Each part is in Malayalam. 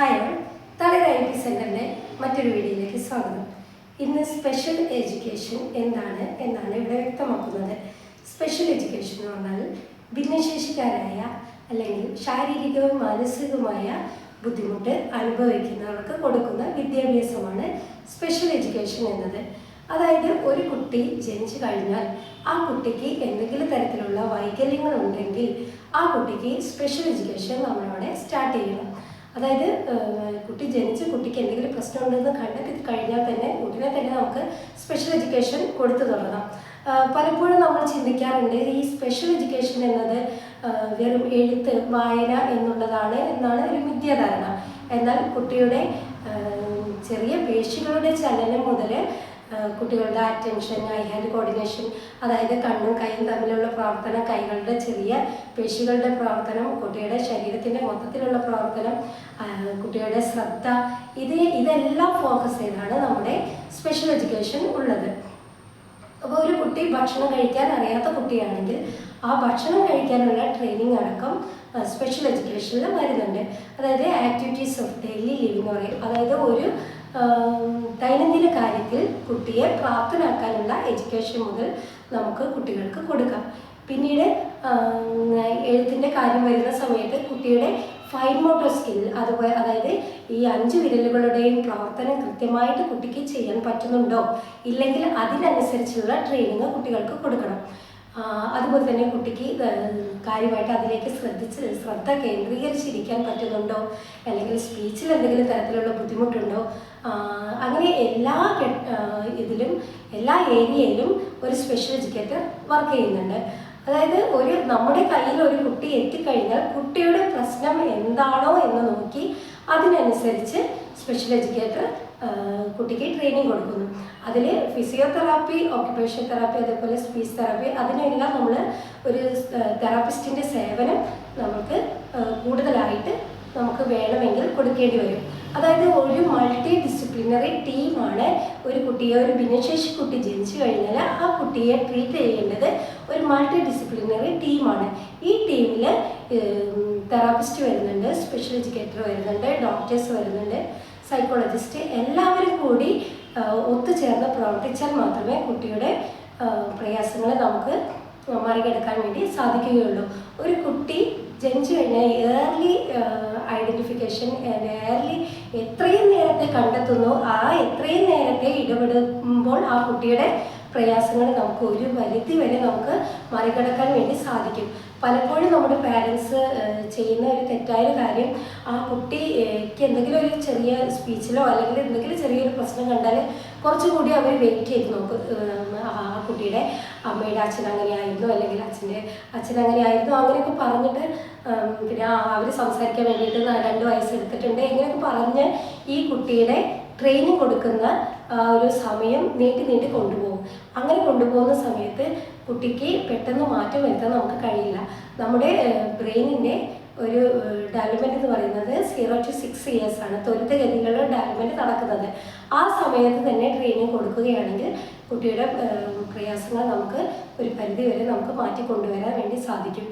ഹായ് തളിര ഐ ടി സെന്ററിന്റെ മറ്റൊരു വീഡിയോയിലേക്ക് സ്വാഗതം. ഇന്ന് സ്പെഷ്യൽ എഡ്യൂക്കേഷൻ എന്താണ് എന്നാണ് ഇവിടെ വ്യക്തമാക്കുന്നത്. സ്പെഷ്യൽ എഡ്യൂക്കേഷൻ എന്ന് പറഞ്ഞാൽ ഭിന്നശേഷിക്കാരായ അല്ലെങ്കിൽ ശാരീരികവും മാനസികവുമായ ബുദ്ധിമുട്ട് അനുഭവിക്കുന്നവർക്ക് കൊടുക്കുന്ന വിദ്യാഭ്യാസമാണ് സ്പെഷ്യൽ എഡ്യൂക്കേഷൻ എന്നത്. അതായത് ഒരു കുട്ടി ജനിച്ചു കഴിഞ്ഞാൽ ആ കുട്ടിക്ക് എന്തെങ്കിലും തരത്തിലുള്ള വൈകല്യങ്ങൾ ഉണ്ടെങ്കിൽ ആ കുട്ടിക്ക് സ്പെഷ്യൽ എഡ്യൂക്കേഷൻ നമ്മളവിടെ സ്റ്റാർട്ട് ചെയ്യണം. അതായത് കുട്ടി ജനിച്ച കുട്ടിക്ക് എന്തെങ്കിലും പ്രശ്നമുണ്ടെന്ന് കണ്ടെത്തി കഴിഞ്ഞാൽ തന്നെ ഉടനെ തന്നെ നമുക്ക് സ്പെഷ്യൽ എഡ്യൂക്കേഷൻ കൊടുത്തു തുടങ്ങാം. പലപ്പോഴും നമ്മൾ ചിന്തിക്കാറുണ്ട് ഈ സ്പെഷ്യൽ എഡ്യൂക്കേഷൻ എന്നത് വെറും എഴുത്ത് വായന എന്നുള്ളതാണ് എന്നാണ് ഒരു മിഥ്യാധാരണ എന്നാൽ കുട്ടിയുടെ ചെറിയ പേശികളുടെ ചലനം മുതൽ കുട്ടികളുടെ അറ്റൻഷൻ ഐ ഹാൻഡ് കോർഡിനേഷൻ അതായത് കണ്ണും കൈയും തമ്മിലുള്ള പ്രവർത്തനം കൈകളുടെ ചെറിയ പേശികളുടെ പ്രവർത്തനം കുട്ടിയുടെ ശരീരത്തിന്റെ മൊത്തത്തിലുള്ള പ്രവർത്തനം കുട്ടിയുടെ ശ്രദ്ധ ഇത് ഇതെല്ലാം ഫോക്കസ് ചെയ്താണ് നമ്മുടെ സ്പെഷ്യൽ എഡ്യൂക്കേഷൻ ഉള്ളത്. അപ്പോൾ ഒരു കുട്ടി ഭക്ഷണം കഴിക്കാൻ അറിയാത്ത കുട്ടിയാണെങ്കിൽ ആ ഭക്ഷണം കഴിക്കാനുള്ള ട്രെയിനിങ് അടക്കം സ്പെഷ്യൽ എഡ്യൂക്കേഷനിൽ വരുന്നുണ്ട്. അതായത് ആക്ടിവിറ്റീസ് ഓഫ് ഡെയിലി ലിവിങ് പറയും. അതായത് ഒരു ദൈനംദിന കാര്യത്തിൽ കുട്ടിയെ പ്രാപ്തനാക്കാനുള്ള എഡ്യൂക്കേഷൻ മുതൽ നമുക്ക് കുട്ടികൾക്ക് കൊടുക്കാം. പിന്നീട് എഴുത്തിന്റെ കാര്യം വരുന്ന സമയത്ത് കുട്ടിയുടെ ഫൈൻ മോട്ടോർ സ്കിൽ അതുപോലെ അതായത് ഈ അഞ്ച് വിരലുകളുടെയും പ്രവർത്തനം കൃത്യമായിട്ട് കുട്ടിക്ക് ചെയ്യാൻ പറ്റുന്നുണ്ടോ? ഇല്ലെങ്കിൽ അതിനനുസരിച്ചുള്ള ട്രെയിനിങ് കുട്ടികൾക്ക് കൊടുക്കണം. അതുപോലെ തന്നെ കുട്ടിക്ക് കാര്യമായിട്ട് അതിലേക്ക് ശ്രദ്ധിച്ച് ശ്രദ്ധ കേന്ദ്രീകരിച്ചിരിക്കാൻ പറ്റുന്നുണ്ടോ? അല്ലെങ്കിൽ സ്പീച്ചിൽ എന്തെങ്കിലും തരത്തിലുള്ള ബുദ്ധിമുട്ടുണ്ടോ? അങ്ങനെ എല്ലാ ഇതിലും എല്ലാ ഏരിയയിലും ഒരു സ്പെഷ്യൽ എഡ്യൂക്കേറ്റർ വർക്ക് ചെയ്യുന്നുണ്ട്. അതായത് ഒരു നമ്മുടെ കയ്യിൽ ഒരു കുട്ടി എത്തിക്കഴിഞ്ഞാൽ കുട്ടിയുടെ പ്രശ്നം എന്താണോ എന്ന് നോക്കി അതിനനുസരിച്ച് സ്പെഷ്യൽ എഡ്യൂക്കേറ്റർ കുട്ടിക്ക് ട്രെയിനിങ് കൊടുക്കുന്നു. അതിൽ ഫിസിയോതെറാപ്പി ഓക്യുപേഷൻ തെറാപ്പി അതേപോലെ സ്പീച്ച് തെറാപ്പി അതിനെല്ലാം നമ്മൾ ഒരു തെറാപ്പിസ്റ്റിന്റെ സേവനം നമുക്ക് കൂടുതലായിട്ട് നമുക്ക് വേണമെങ്കിൽ കൊടുക്കേണ്ടി വരും. അതായത് ഒരു മൾട്ടി ഡിസിപ്ലിനറി ടീമാണ് ഒരു കുട്ടിയെ ഒരു ഭിന്നശേഷി കുട്ടി ജനിച്ചു കഴിഞ്ഞാൽ ആ കുട്ടിയെ ട്രീറ്റ് ചെയ്യേണ്ടത് ഒരു മൾട്ടി ഡിസിപ്ലിനറി ടീമാണ് ഈ ടീമിൽ തെറാപ്പിസ്റ്റ് വരുന്നുണ്ട് സ്പെഷ്യൽ എഡ്യൂക്കേറ്റർ വരുന്നുണ്ട് ഡോക്ടേഴ്സ് വരുന്നുണ്ട് സൈക്കോളജിസ്റ്റ് എല്ലാവരും കൂടി ഒത്തുചേർന്ന് പ്രവർത്തിച്ചാൽ മാത്രമേ കുട്ടിയുടെ പ്രയാസങ്ങൾ നമുക്ക് മറികടക്കാൻ വേണ്ടി സാധിക്കുകയുള്ളൂ. ഒരു കുട്ടി ജനിച്ചു കഴിഞ്ഞാൽ ഏർലി ഐഡന്റിഫിക്കേഷൻ ഏർലി എത്രയും നേരത്തെ കണ്ടെത്തുന്നു. ആ എത്രയും നേരത്തെ ഇടപെടുമ്പോൾ ആ കുട്ടിയുടെ പ്രയാസങ്ങൾ നമുക്ക് ഒരു പരിധി വരെ നമുക്ക് മറികടക്കാൻ വേണ്ടി സാധിക്കും. പലപ്പോഴും നമ്മുടെ പാരൻസ് ചെയ്യുന്ന ഒരു തെറ്റായ കാര്യം ആ കുട്ടിക്ക് എന്തെങ്കിലും ഒരു ചെറിയ സ്പീച്ചിലോ അല്ലെങ്കിൽ എന്തെങ്കിലും ചെറിയൊരു പ്രശ്നം കണ്ടാൽ കുറച്ചുകൂടി അവർ വെയിറ്റ് ചെയ്ത് നോക്കും. ആ കുട്ടിയുടെ അമ്മയുടെ അച്ഛൻ അങ്ങനെയായിരുന്നു അല്ലെങ്കിൽ അച്ഛന്റെ അച്ഛൻ അങ്ങനെയായിരുന്നു അങ്ങനെയൊക്കെ പറഞ്ഞിട്ട് പിന്നെ അവർ സംസാരിക്കാൻ വേണ്ടിയിട്ട് രണ്ട് വയസ്സെടുത്തിട്ടുണ്ട് ഇങ്ങനെയൊക്കെ പറഞ്ഞ് ഈ കുട്ടിയുടെ ട്രെയിനിങ് കൊടുക്കുന്ന ഒരു സമയം നീട്ടി നീട്ടി കൊണ്ടുപോകും. അങ്ങനെ കൊണ്ടുപോകുന്ന സമയത്ത് കുട്ടിക്ക് പെട്ടെന്ന് മാറ്റം വരുത്താൻ നമുക്ക് കഴിയില്ല. നമ്മുടെ ബ്രെയിനിന്റെ ഒരു ഡെവലപ്മെന്റ് എന്ന് പറയുന്നത് സീറോ ടു സിക്സ് ഇയേഴ്സ് ആണ്. ത്വരിതഗതികളുടെ ഡെവലപ്മെന്റ് നടക്കുന്നത്. ആ സമയത്ത് തന്നെ ട്രെയിനിങ് കൊടുക്കുകയാണെങ്കിൽ കുട്ടിയുടെ പ്രയാസങ്ങൾ നമുക്ക് ഒരു പരിധി വരെ നമുക്ക് മാറ്റി കൊണ്ടുവരാൻ വേണ്ടി സാധിക്കും.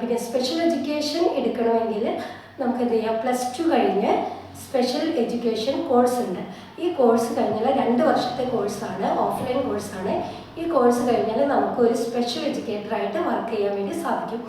പിന്നെ സ്പെഷ്യൽ എഡ്യൂക്കേഷൻ എടുക്കണമെങ്കിൽ നമുക്ക് എന്ത് ചെയ്യാം? പ്ലസ് ടു കഴിഞ്ഞ് സ്പെഷ്യൽ എഡ്യൂക്കേഷൻ കോഴ്സ് ഉണ്ട്. ഈ കോഴ്സ് കഴിഞ്ഞാൽ രണ്ട് വർഷത്തെ കോഴ്സാണ് ഓഫ്ലൈൻ കോഴ്സാണ് ഈ കോഴ്സ് കഴിഞ്ഞാൽ നമുക്ക് ഒരു സ്പെഷ്യൽ എഡ്യൂക്കേറ്ററായിട്ട് വർക്ക് ചെയ്യാൻ വേണ്ടി സാധിക്കും.